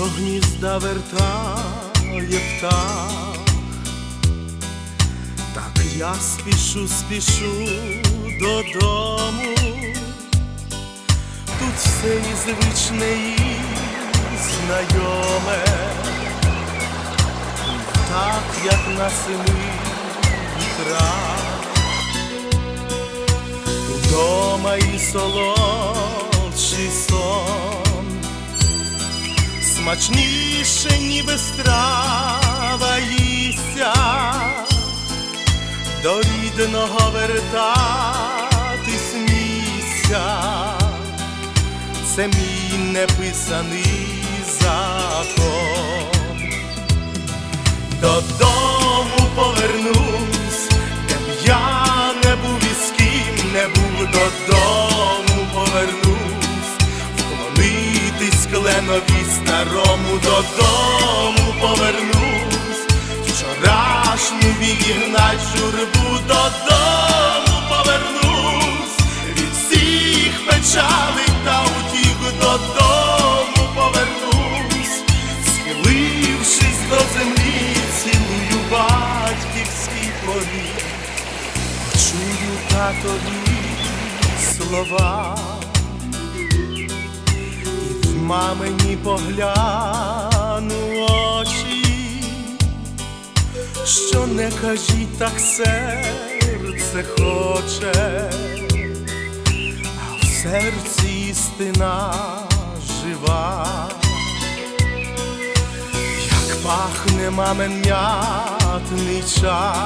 до гнізда вертає птах, так я спішу, спішу додому, тут все і звичне і знайоме, так як на семи вітрах. Удома і солодший смачніше, ніби страва їсться, до рідного вертатись місця, це мій неписаний закон. Додому повернусь, вклонитись старому додому повернусь, вчорашню відігнать журбу додому повернусь, від всіх печалей та утіх додому повернусь, схилившись до землі, цілую батьківський поріг, чую татові слова, і в мамині погляну очі, що не кажіть, так серце хоче, а в серці істина жива. Як пахне мамин м'ятний чай,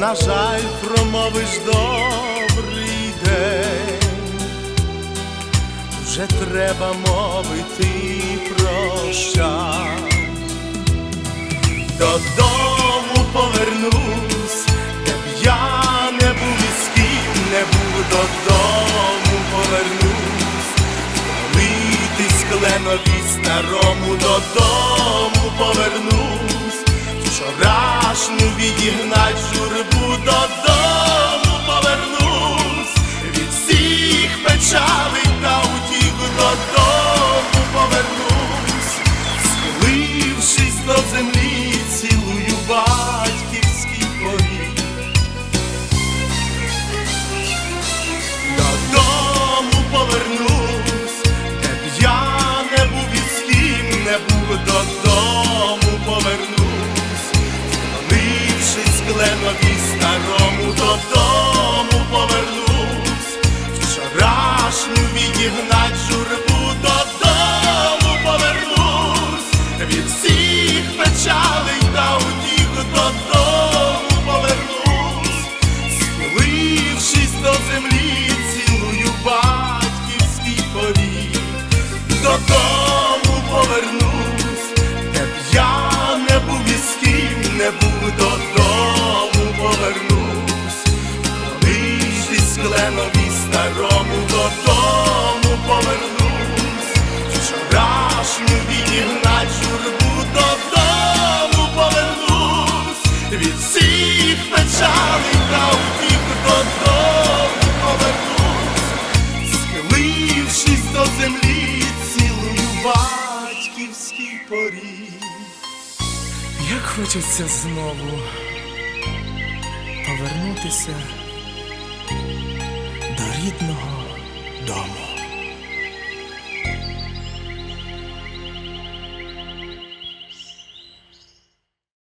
на жаль, промовиш добрий день, вже треба мовити прощай. Додому повернусь, де б я не був і з ким не був додому повернусь, Вклонитись кленові старому додому повернусь, вчорашню відігнать журбу додому повернусь, від всіх печалей та утік додому повернусь, схилившись до землі, кленові старому додому повернусь, вчорашню відігнать журбу додому повернусь, від всіх печалей та утіх додому повернусь, схилившись до землі, цілую батьківський поріг, додому повернусь, де б я не був і з ким не був додому відігнать журбу додому повернусь, від всіх печалей додому повернусь, схилившись до землі, цілую батьківський поріг. Як хочеться знову повернутися до рідного дому.